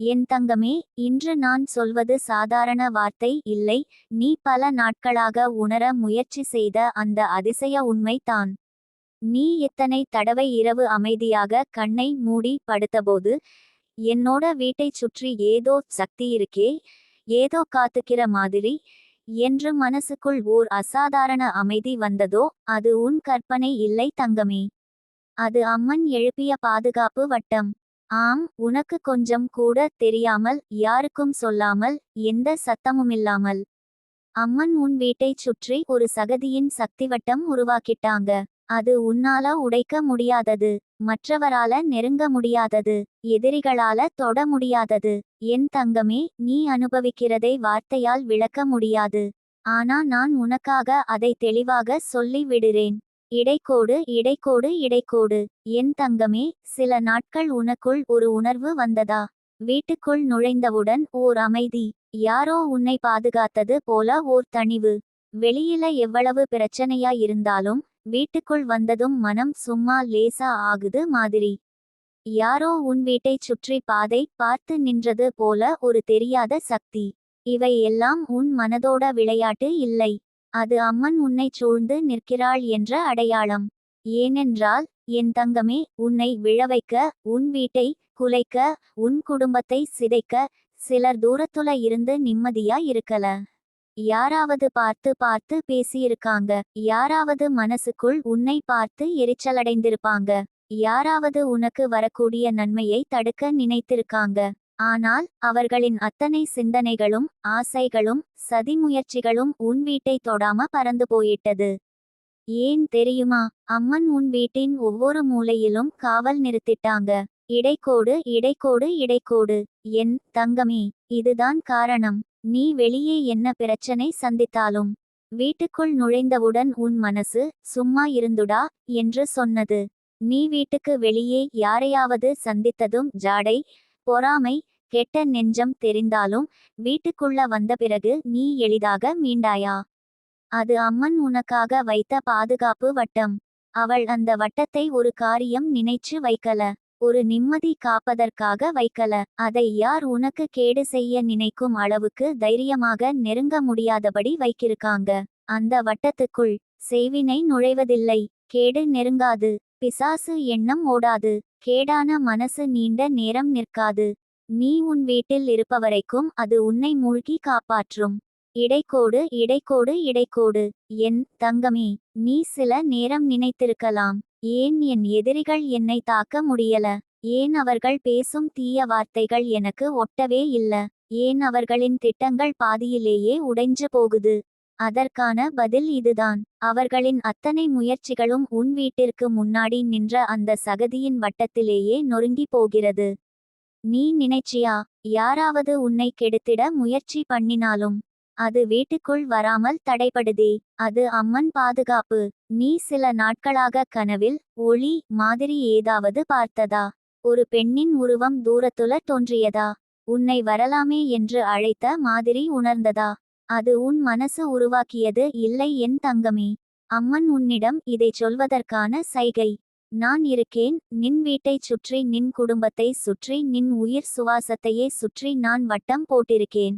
என் தங்கமே இன்று நான் சொல்வது சாதாரண வார்த்தை இல்லை நீ பல நாட்களாக உணர முயற்சி செய்த அந்த அதிசய உண்மை தான். நீ எத்தனை தடவை இரவு அமைதியாக கண்ணை மூடி படுத்தபோது என்னோட வீட்டைச் சுற்றி ஏதோ சக்தி இருக்கே ஏதோ காத்துக்கிற மாதிரி என்று மனசுக்குள் ஓர் அசாதாரண அமைதி வந்ததோ அது உன் கற்பனை இல்லை தங்கமே. அது அம்மன் எழுப்பிய பாதுகாப்பு வட்டம். ஆம் உனக்கு கொஞ்சம் கூட தெரியாமல் யாருக்கும் சொல்லாமல் எந்த சத்தமுமில்லாமல். அம்மன் உன் வீட்டைச் சுற்றி ஒரு சகதியின் சக்தி வட்டம் உருவாக்கிட்டாங்க. அது உன்னால உடைக்க முடியாதது மற்றவரால நெருங்க முடியாதது எதிரிகளால தொட முடியாதது. என் தங்கமே நீ அனுபவிக்கிறதை வார்த்தையால் விளக்க முடியாது. ஆனா நான் உனக்காக அதை தெளிவாக சொல்லி விடுறேன். இடைக்கோடு இடைக்கோடு இடைக்கோடு. என் தங்கமே சில நாட்கள் உனக்குள் ஒரு உணர்வு வந்ததா? வீட்டுக்குள் நுழைந்தவுடன் ஓர் அமைதி. யாரோ உன்னை பாதுகாத்தது போல ஓர் தணிவு வெளியில எவ்வளவு பிரச்சனையா இருந்தாலும் வீட்டுக்குள் வந்ததும் மனம் சும்மா லேசா ஆகுது மாதிரி. யாரோ உன் வீட்டைச் சுற்றி பாதை பார்த்து நின்றது போல ஒரு தெரியாத சக்தி. இவை எல்லாம் உன் மனதோட விளையாட்டு இல்லை. அது அம்மன் உன்னை சூழ்ந்து நிற்கிறாள் என்ற அடையாளம். ஏனென்றால் என் தங்கமே உன்னை விழவைக்க உன் வீட்டை குலைக்க உன் குடும்பத்தை சிதைக்க சிலர் தூரத்துல இருந்து நிம்மதியா இருக்கல. யாராவது பார்த்து பார்த்து பேசியிருக்காங்க. யாராவது மனசுக்குள் உன்னை பார்த்து எரிச்சலடைந்திருப்பாங்க. யாராவது உனக்கு வரக்கூடிய நன்மையை தடுக்க நினைத்திருக்காங்க. ஆனால் அவர்களின் அத்தனை சிந்தனைகளும் ஆசைகளும் சதி முயற்சிகளும் உன் வீட்டை தொடாம பறந்து போயிட்டது. ஏன் தெரியுமா? அம்மன் உன் வீட்டின் ஒவ்வொரு மூலையிலும் காவல் நிறுத்திட்டாங்க. இடைக்கோடு இடைக்கோடு இடைக்கோடு. என் தங்கமே இதுதான் காரணம். நீ வெளியே என்ன பிரச்சனை சந்தித்தாலும். வீட்டுக்குள் நுழைந்தவுடன் உன் மனசு சும்மா இருந்துடா என்று சொன்னது. நீ வீட்டுக்கு வெளியே யாரையாவது சந்தித்ததும் ஜாடை பொறாமை கெட்ட நெஞ்சம் தெரிந்தாலும் வீட்டுக்குள்ள வந்த பிறகு நீ எளிதாக மீண்டாயா? அது அம்மன் உனக்காக வைத்த பாதுகாப்பு வட்டம். அவள் அந்த வட்டத்தை ஒரு காரியம் நினைச்சு வைக்கல. ஒரு நிம்மதி காப்பதற்காக வைக்கல. அதை யார் உனக்கு கேடு செய்ய நினைக்கும் அளவுக்கு தைரியமாக நெருங்க முடியாதபடி வைக்கிருக்காங்க. அந்த வட்டத்துக்குள் செய்வினை நுழைவதில்லை. கேடு நெருங்காது. பிசாசு எண்ணம் ஓடாது. கேடான மனசு நீண்ட நேரம் நிற்காது. நீ உன் வீட்டில் இருப்பவரைக்கும் அது உன்னை மூழ்கி காப்பாற்றும். இடைக்கோடு இடைக்கோடு இடைக்கோடு. என் தங்கமே நீ சில நேரம் நினைத்திருக்கலாம். ஏன் என் எதிரிகள் என்னை தாக்க முடியல? ஏன் அவர்கள் பேசும் தீய வார்த்தைகள் எனக்கு ஒட்டவே இல்ல? ஏன் அவர்களின் திட்டங்கள் பாதியிலேயே உடைஞ்சு போகுது? அதற்கான பதில் இதுதான். அவர்களின் அத்தனை முயற்சிகளும் உன் வீட்டிற்கு முன்னாடி நின்ற அந்த சகதியின் வட்டத்திலேயே நொறுங்கி போகிறது. நீ நினைச்சியா? யாராவது உன்னை கெடுத்திட முயற்சி பண்ணினாலும் அது வீட்டுக்குள் வராமல் தடைபடுதே. அது அம்மன் பாதுகாப்பு. நீ சில நாட்களாக கனவில் ஒளி மாதிரி ஏதாவது பார்த்ததா? ஒரு பெண்ணின் உருவம் தூரத்துல தோன்றியதா? உன்னை வரலாமே என்று அழைத்த மாதிரி உணர்ந்ததா? அது உன் மனசு உருவாக்கியது இல்லை என் தங்கமே. அம்மன் உன்னிடம் இதை சொல்வதற்கான சைகை. நான் இருக்கேன் நின் வீட்டைச் சுற்றி நின் குடும்பத்தை சுற்றி நின் உயிர் சுவாசத்தையே சுற்றி நான் வட்டம் போட்டிருக்கேன்.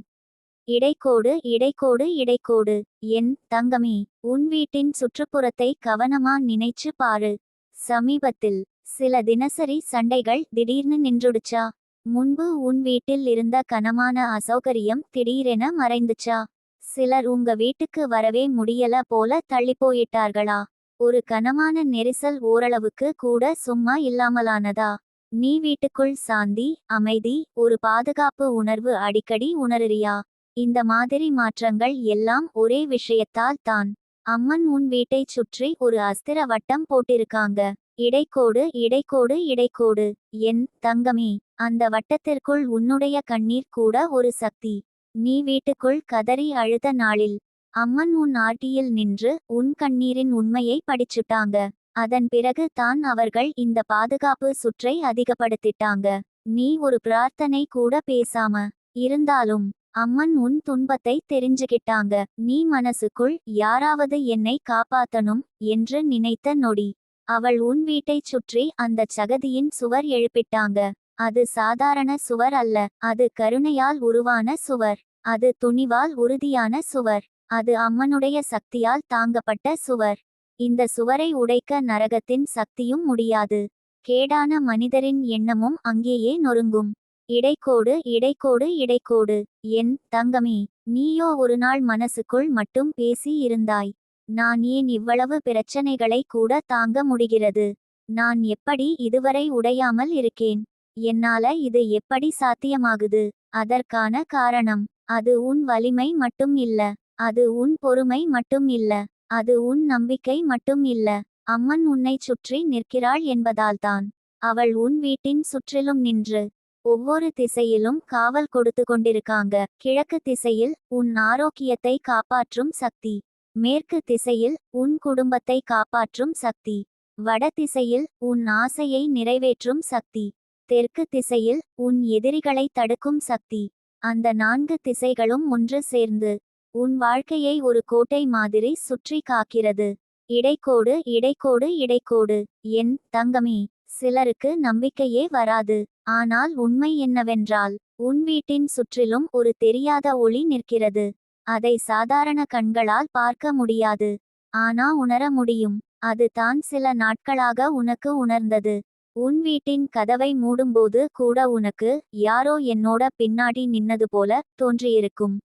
இடைக்கோடு இடைக்கோடு இடைக்கோடு. என் தங்கமே உன் வீட்டின் சுற்றுப்புறத்தை கவனமா நினைச்சு பாரு. சமீபத்தில் சில தினசரி சண்டைகள் திடீர்னு நின்றுடுச்சா? முன்பு உன் வீட்டில் இருந்த கனமான அசௌகரியம் திடீரென மறைந்துச்சா? சிலர் உங்க வீட்டுக்கு வரவே முடியல போல தள்ளி போயிட்டார்களா? ஒரு கனமான நெரிசல் ஓரளவுக்கு கூட சும்மா இல்லாமலானதா? நீ வீட்டுக்குள் சாந்தி அமைதி ஒரு பாதுகாப்பு உணர்வு அடிக்கடி உணருறியா? இந்த மாதிரி மாற்றங்கள் எல்லாம் ஒரே விஷயத்தால் தான். அம்மன் உன் வீட்டைச் சுற்றி ஒரு அஸ்திர வட்டம் போட்டிருக்காங்க. இடைக்கோடு இடைக்கோடு இடைக்கோடு. என் தங்கமே அந்த வட்டத்திற்குள் உன்னுடைய கண்ணீர் கூட ஒரு சக்தி. நீ வீட்டுக்குள் கதறி அழுத நாளில் அம்மன் உன் ஆட்டியில் நின்று உன் கண்ணீரின் உண்மையை படிச்சுட்டாங்க. அதன் பிறகு தான் அவர்கள் இந்த பாதுகாப்பு சுற்றை அதிகப்படுத்திட்டாங்க. நீ ஒரு பிரார்த்தனை கூட பேசாம இருந்தாலும் அம்மன் உன் துன்பத்தை தெரிஞ்சுகிட்டாங்க. நீ மனசுக்குள் யாராவது என்னை காப்பாத்தணும் என்று நினைத்த நொடி. அவள் உன் வீட்டைச் சுற்றி அந்தச் சகதியின் சுவர் எழுப்பிட்டாங்க. அது சாதாரண சுவர் அல்ல. அது கருணையால் உருவான சுவர். அது துணிவால் உறுதியான சுவர். அது அம்மனுடைய சக்தியால் தாங்கப்பட்ட சுவர். இந்த சுவரை உடைக்க நரகத்தின் சக்தியும் முடியாது. கேடான மனிதரின் எண்ணமும் அங்கேயே நொறுங்கும். இடைக்கோடு இடைக்கோடு இடைக்கோடு. என் தங்கமே நீயோ ஒரு நாள் மனசுக்குள் மட்டும் பேசி இருந்தாய். நான் ஏன் இவ்வளவு பிரச்சனைகளை கூட தாங்க முடிகிறது? நான் எப்படி இதுவரை உடையாமல் இருக்கேன்? என்னால இது எப்படி சாத்தியமாகுது? அதற்கான காரணம் அது உன் வலிமை மட்டும் இல்ல. அது உன் பொறுமை மட்டும் இல்ல. அது உன் நம்பிக்கை மட்டும் இல்ல. அம்மன் உன்னை சுற்றி நிற்கிறாள் என்பதால்தான் அவள் உன் வீட்டின் சுற்றிலும் நின்று ஒவ்வொரு திசையிலும் காவல் கொடுத்து கொண்டிருக்காங்க. கிழக்கு திசையில் உன் ஆரோக்கியத்தை காப்பாற்றும் சக்தி. மேற்கு திசையில் உன் குடும்பத்தை காப்பாற்றும் சக்தி. வட திசையில் உன் ஆசையை நிறைவேற்றும் சக்தி. தெற்கு திசையில் உன் எதிரிகளை தடுக்கும் சக்தி. அந்த நான்கு திசைகளும் ஒன்று சேர்ந்து உன் வாழ்க்கையை ஒரு கோட்டை மாதிரி சுற்றி காக்கிறது. இடைக்கோடு இடைக்கோடு இடைக்கோடு. என் தங்கமே சிலருக்கு நம்பிக்கையே வராது. ஆனால் உண்மை என்னவென்றால் உன் வீட்டின் சுற்றிலும் ஒரு தெரியாத ஒளி நிற்கிறது. அதை சாதாரண கண்களால் பார்க்க முடியாது. ஆனா உணர முடியும். அது தான் சில நாட்களாக உனக்கு உணர்ந்தது. உன் வீட்டின் கதவை மூடும்போது கூட உனக்கு யாரோ என்னோட பின்னாடி நின்னது போல தோன்றியிருக்கும்.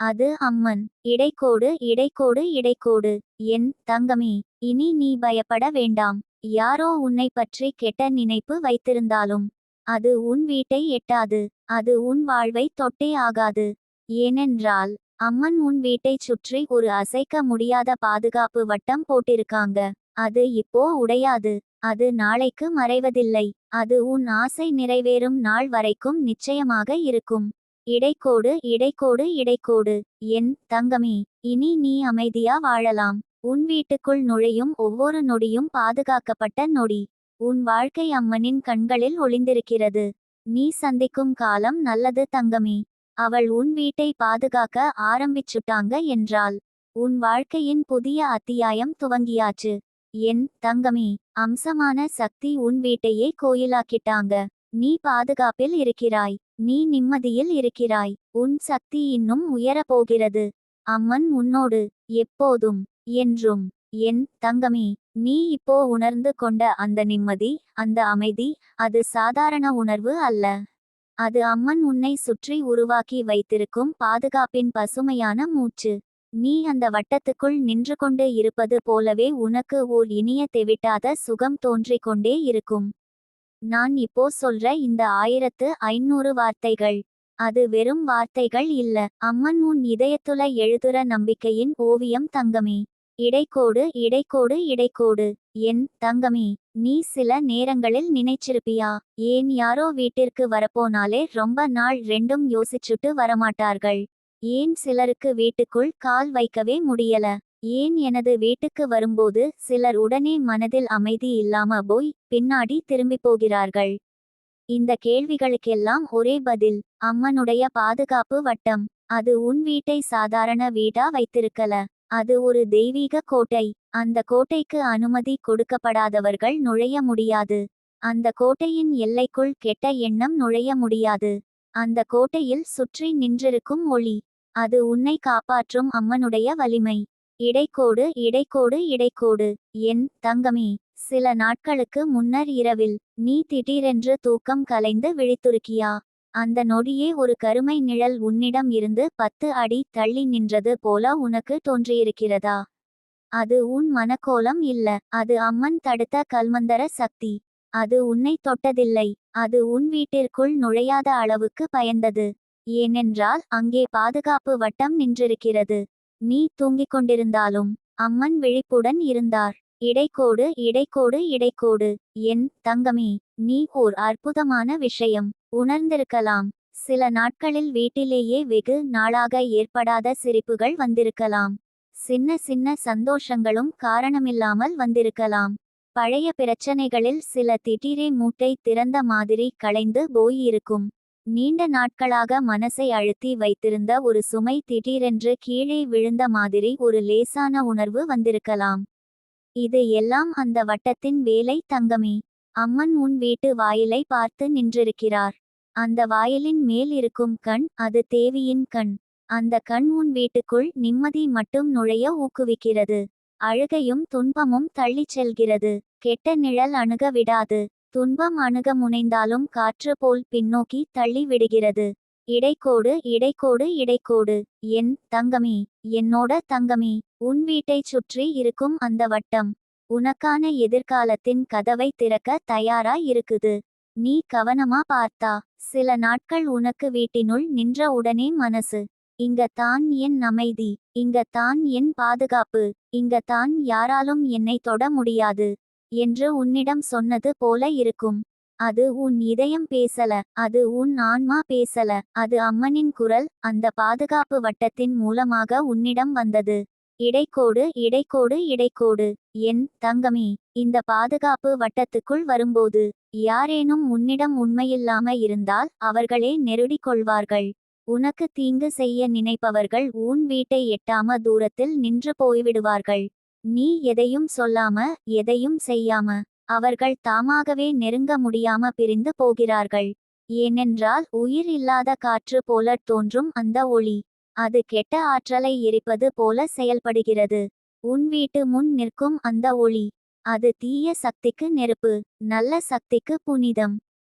அது அம்மன். இடைக்கோடு இடைக்கோடு இடைக்கோடு. என் தங்கமே இனி நீ பயப்பட வேண்டாம். யாரோ உன்னை பற்றி கெட்ட நினைப்பு வைத்திருந்தாலும் அது உன் வீட்டை எட்டாது. அது உன் வாழ்வை தொட்டே ஆகாது. ஏனென்றால் அம்மன் உன் வீட்டைச் சுற்றி ஒரு அசைக்க முடியாத பாதுகாப்பு வட்டம் போட்டிருக்காங்க. அது இப்போ உடையாது. அது நாளைக்கு மறைவதில்லை. அது உன் ஆசை நிறைவேறும் நாள் வரைக்கும் நிச்சயமாக இருக்கும். இடைக்கோடு இடைக்கோடு இடைக்கோடு. என் தங்கமே இனி நீ அமைதியா வாழலாம். உன் வீட்டுக்குள் நுழையும் ஒவ்வொரு நொடியும் பாதுகாக்கப்பட்ட நொடி. உன் வாழ்க்கை அம்மனின் கண்களில் ஒளிந்திருக்கிறது. நீ சந்திக்கும் காலம் நல்லது தங்கமே. அவள் உன் வீட்டை பாதுகாக்க ஆரம்பிச்சுட்டாங்க என்றால் உன் வாழ்க்கையின் புதிய அத்தியாயம் துவங்கியாச்சு. என் தங்கமே அம்சமான சக்தி உன் வீட்டையே கோயிலாக்கிட்டாங்க. நீ பாதுகாப்பில் இருக்கிறாய். நீ நிம்மதியில் இருக்கிறாய். உன் சக்தி இன்னும் உயரப் போகிறது அம்மன் உன்னோடு எப்போதும் என்றும் என் தங்கமே நீ இப்போ உணர்ந்து கொண்ட அந்த நிம்மதி அந்த அமைதி அது சாதாரண உணர்வு அல்ல. அது அம்மன் உன்னை சுற்றி உருவாக்கி வைத்திருக்கும் பாதுகாப்பின் பசுமையான மூச்சு. நீ அந்த வட்டத்துக்குள் நின்று கொண்டு இருப்பது போலவே உனக்கு ஓர் இனிய தெவிட்டாத சுகம் தோன்றிக் கொண்டே இருக்கும். நான் இப்போ சொல்ற இந்த ஆயிரத்து ஐநூறு வார்த்தைகள். அது வெறும் வார்த்தைகள் இல்ல. அம்மன் உன் இதயத்துல எழுதுற நம்பிக்கையின் ஓவியம் தங்கமே. இடைக்கோடு இடைக்கோடு இடைக்கோடு. என் தங்கமே நீ சில நேரங்களில் நினைச்சிருப்பியா? ஏன் யாரோ வீட்டிற்கு வரப்போனாலே ரொம்ப நாள் ரெண்டும் யோசிச்சுட்டு வரமாட்டார்கள். ஏன் சிலருக்கு வீட்டுக்குள் கால் வைக்கவே முடியல? ஏன் எனது வீட்டுக்கு வரும்போது சிலர் உடனே மனதில் அமைதி இல்லாம போய் பின்னாடி திரும்பி போகிறார்கள்? இந்த கேள்விகளுக்கெல்லாம் ஒரே பதில் அம்மனுடைய பாதுகாப்பு வட்டம். அது உன் வீட்டை சாதாரண வீடா வைத்திருக்கல. அது ஒரு தெய்வீக கோட்டை. அந்த கோட்டைக்கு அனுமதி கொடுக்கப்படாதவர்கள் நுழைய முடியாது. அந்த கோட்டையின் எல்லைக்குள் கெட்ட எண்ணம் நுழைய முடியாது. அந்த கோட்டையில் சுற்றி நின்றிருக்கும் ஒளி. அது உன்னை காப்பாற்றும் அம்மனுடைய வலிமை. இடைக்கோடு இடைக்கோடு இடைக்கோடு. என் தங்கமே சில நாட்களுக்கு முன்னர் இரவில் நீ திடீரென்று தூக்கம் கலைந்து விழித்துருக்கியா? அந்த நொடியே ஒரு கருமை நிழல் உன்னிடம் இருந்து பத்து அடி தள்ளி நின்றது போல உனக்கு தோன்றியிருக்கிறதா? அது உன் மனக்கோலம் இல்ல அது அம்மன் தடுத்த கல்மந்தர சக்தி. அது உன்னை தொட்டதில்லை அது உன் வீட்டிற்குள் நுழையாத அளவுக்கு பயந்தது. ஏனென்றால் அங்கே பாதுகாப்பு வட்டம் நின்றிருக்கிறது. நீ தூங்கிக் கொண்டிருந்தாலும் அம்மன் விழிப்புடன் இருந்தார். இடைக்கோடு இடைக்கோடு இடைக்கோடு. என் தங்கமே நீ ஓர் அற்புதமான விஷயம். உணர்ந்திருக்கலாம். சில நாட்களில் வீட்டிலேயே வெகு நாளாக ஏற்படாத சிரிப்புகள் வந்திருக்கலாம். சின்ன சின்ன சந்தோஷங்களும் காரணமில்லாமல் வந்திருக்கலாம். பழைய பிரச்சனைகளில் சில திடீரே மூட்டை திறந்த மாதிரி களைந்து போயிருக்கும். நீண்ட நாட்களாக மனசை அழுத்தி வைத்திருந்த ஒரு சுமை திடீரென்று கீழே விழுந்த மாதிரி ஒரு லேசான உணர்வு வந்திருக்கலாம். இது எல்லாம் அந்த வட்டத்தின் வேலை தங்கமே. அம்மன் உன் வீட்டு வாயிலை பார்த்து நின்றிருக்கிறார். அந்த வாயிலின் மேல் இருக்கும் கண் அது தேவியின் கண். அந்த கண் உன் வீட்டுக்குள் நிம்மதி மட்டும் நுழைய ஊக்குவிக்கிறது. அழுகையும் துன்பமும் தள்ளிச் செல்கிறது. கெட்ட நிழல் அணுக விடாது. துன்பம் அணுக முனைந்தாலும் காற்று போல் பின்னோக்கி தள்ளி விடுகிறது. இடைக்கோடு இடைக்கோடு இடைக்கோடு. என் தங்கமி என்னோட தங்கமி உன் வீட்டைச் சுற்றி இருக்கும் அந்த வட்டம். உனக்கான எதிர்காலத்தின் கதவை திறக்க தயாரா இருக்குது. நீ கவனமா பார்த்தா. சில நாட்கள் உனக்கு வீட்டினுள் நின்ற உடனே மனசு. இங்க தான் என் அமைதி. இங்க தான் என் பாதுகாப்பு. இங்க தான் யாராலும் என்னை தொட முடியாது. என்று உன்னிடம் சொன்னது போல இருக்கும். அது உன் இதயம் பேசல அது உன் ஆன்மா பேசல அது அம்மனின் குரல் அந்த பாதுகாப்பு வட்டத்தின் மூலமாக உன்னிடம் வந்தது. இடைக்கோடு இடைக்கோடு இடைக்கோடு. என் தங்கமே இந்த பாதுகாப்பு வட்டத்துக்குள் வரும்போது யாரேனும் உன்னிடம் உண்மையில்லாம இருந்தால் அவர்களே நெருடிக் கொள்வார்கள். உனக்கு தீங்கு செய்ய நினைப்பவர்கள் உன் வீட்டை எட்டாம தூரத்தில் நின்று போய்விடுவார்கள். நீ எதையும் சொல்லாம எதையும் செய்யாம அவர்கள் தாமாகவே நெருங்க முடியாம பிரிந்து போகிறார்கள். ஏனென்றால் உயிர் இல்லாத காற்று போல தோன்றும் அந்த ஒளி. அது கெட்ட ஆற்றலை எரிப்பது போல செயல்படுகிறது. உன் வீட்டு முன் நிற்கும் அந்த ஒளி. அது தீய சக்திக்கு நெருப்பு நல்ல சக்திக்கு புனிதம்.